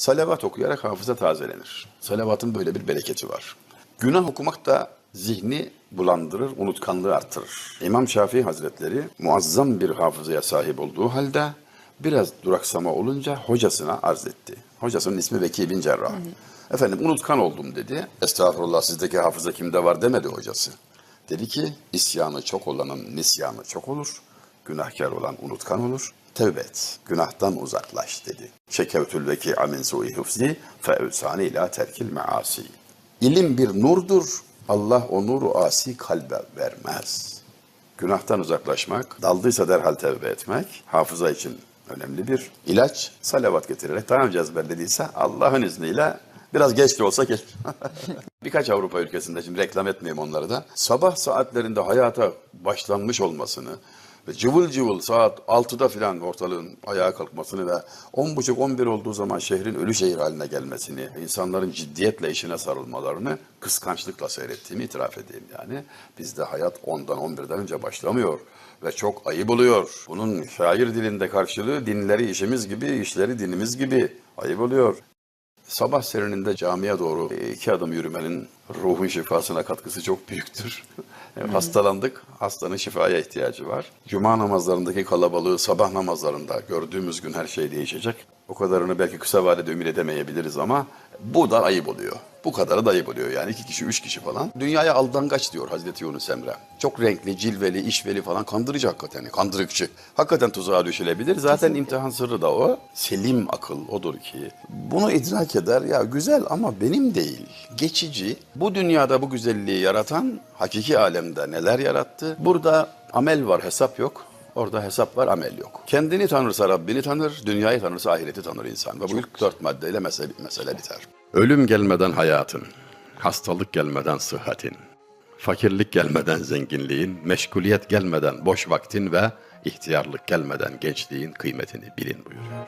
Salavat okuyarak hafıza tazelenir. Salavatın böyle bir bereketi var. Günah okumak da zihni bulandırır, unutkanlığı artırır. İmam Şafii Hazretleri muazzam bir hafızaya sahip olduğu halde biraz duraksama olunca hocasına arz etti. Hocasının ismi Veki bin Cerrah. Efendim unutkan oldum dedi. Estağfurullah sizdeki hafıza kimde var demedi hocası. Dedi ki isyanı çok olanın nisyanı çok olur. Günahkar olan unutkan olur. Tevbe et, günahtan uzaklaş dedi. Şekevtül veki amin su'i hufzi fe evsani ila terkil measi. İlim bir nurdur. Allah o nuru asi kalbe vermez. Günahtan uzaklaşmak, daldıysa derhal tevbe etmek, hafıza için önemli bir ilaç. Salavat getirerek daha önce Allah'ın izniyle biraz geç de olsa geç. Birkaç Avrupa ülkesinde şimdi reklam etmeyeyim onları da. Sabah saatlerinde hayata başlanmış olmasını ve cıvıl cıvıl saat 6'da filan ortalığın ayağa kalkmasını ve 10.30-11 olduğu zaman şehrin ölü şehir haline gelmesini, insanların ciddiyetle işine sarılmalarını kıskançlıkla seyrettiğimi itiraf edeyim yani. Bizde hayat 10'dan 11'den önce başlamıyor ve çok ayıp oluyor. Bunun şair dilinde karşılığı dinleri işimiz gibi, işleri dinimiz gibi ayıp oluyor. Sabah serininde camiye doğru iki adım yürümenin ruhun şifasına katkısı çok büyüktür. Hastalandık, hastanın şifaya ihtiyacı var. Cuma namazlarındaki kalabalığı sabah namazlarında gördüğümüz gün her şey değişecek. O kadarını belki kısa vadede ümit edemeyebiliriz ama bu da ayıp oluyor. Bu kadarı da ayıp oluyor yani iki kişi, üç kişi falan. Dünyaya aldangaç diyor Hazreti Yunus Emre. Çok renkli, cilveli, işveli falan kandırıcı hakikaten, kandırıkçı. Hakikaten tuzağa düşülebilir. Zaten imtihan sırrı da o. Selim akıl odur ki. Bunu idrak eder ya güzel ama benim değil. Geçici. Bu dünyada bu güzelliği yaratan hakiki alemde neler yarattı? Burada amel var, hesap yok. Orada hesap var, amel yok. Kendini tanırsa Rabbini tanır, dünyayı tanırsa ahireti tanır insan. Ve bu ilk dört maddeyle mesele, mesele biter. Ölüm gelmeden hayatın, hastalık gelmeden sıhhatin, fakirlik gelmeden zenginliğin, meşguliyet gelmeden boş vaktin ve ihtiyarlık gelmeden gençliğin kıymetini bilin buyuruyor.